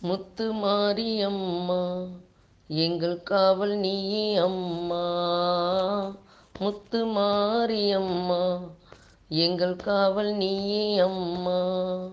முத்து மாரியம்மா எங்கள் காவல் நீயே அம்மா. முத்து மாரியம்மா எங்கள் காவல் நீயே அம்மா.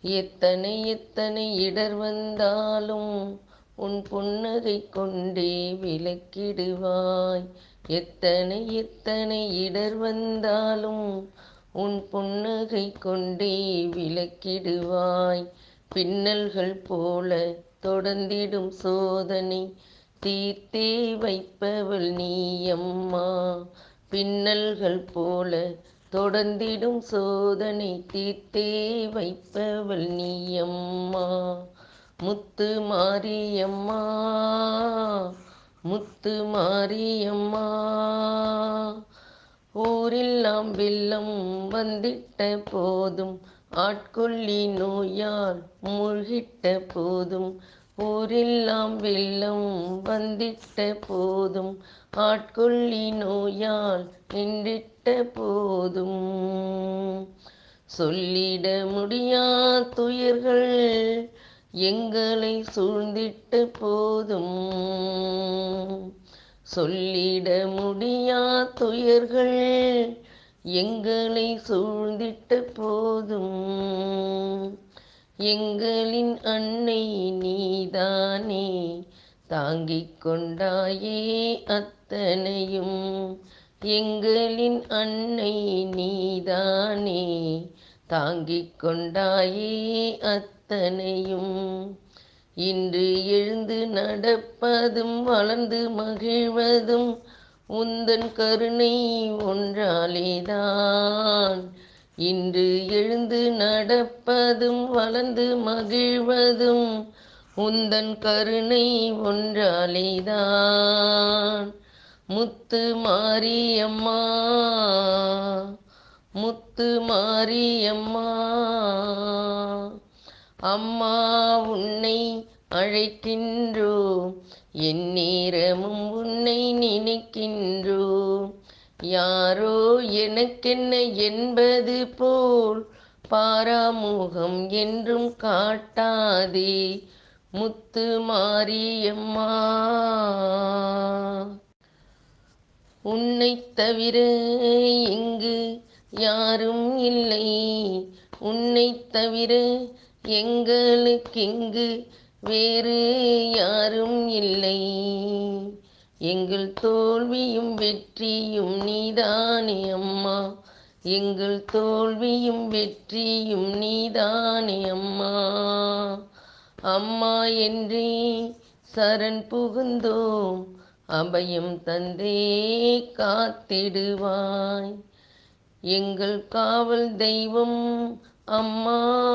எத்தனை எத்தனை இடர் வந்தாலும் உன் புன்னகை கொண்டே விளக்கிடுவாய். எத்தனை எத்தனை இடர் வந்தாலும் உன் புன்னகை கொண்டே விளக்கிடுவாய். பின்னல்கள் போல தொடர்ந்திடும் சோதனை. தீர்த்தே வைப்பவள் நீயம்மா. பின்னல்கள் போல தொடர்ந்திடும் சோதனை. தீர்த்தே வைப்பவள் நீயம்மா. முத்து மாரியம்மா. முத்து மாரியம்மா. ஊரில் நாம் வெள்ளம் வந்திட்ட போதும் ஆட்கொள்ளி நோயால் மூழ்கிட்ட போதும். ஊரெல்லாம் வெள்ளம் வந்திட்ட போதும். ஆட்கொள்ளி நோயால் நின்றிட்ட போதும். சொல்லிட முடியா துயர்கள் எங்களை சூழ்ந்திட்ட போதும். சொல்லிட முடியா துயர்கள் எங்களை சூழ்ந்திட்ட போதும். எங்களின் அன்னை நீதானே. தாங்கிக் கொண்டாயே அத்தனையும். எங்களின் அன்னை நீதானே. தாங்கிக் கொண்டாயே அத்தனையும். இன்று எழுந்து நடப்பதும் வளர்ந்து மகிழ்வதும் உந்தன் கருணை ஒன்றாலேதான். இன்று எழுந்து நடப்பதும் வளர்ந்து மகிழ்வதும் உந்தன் கருணை ஒன்றாலேதான். முத்து மாரியம்மா முத்து மாரியம்மா அம்மா உன்னை அழைக்கின்றோம் எந்நேரமும் உன்னை நினைக்கின்றோ. யாரோ எனக்கென்ன என்பது போல் பாராமுகம் என்றும் காட்டாதே. முத்து மாரியம்மா. உன்னை தவிர இங்கு யாரும் இல்லை. உன்னை தவிர எங்களுக்கிங்கு வேறு யாரும் இல்லை. எங்கள் தோல்வியும் வெற்றியும் நீதானே அம்மா. எங்கள் தோல்வியும் வெற்றியும் நீதானே அம்மா. அம்மா என்றே சரண் புகுந்தோம். அபயம் தந்தே காத்திடுவாய். எங்கள் காவல் தெய்வம் அம்மா.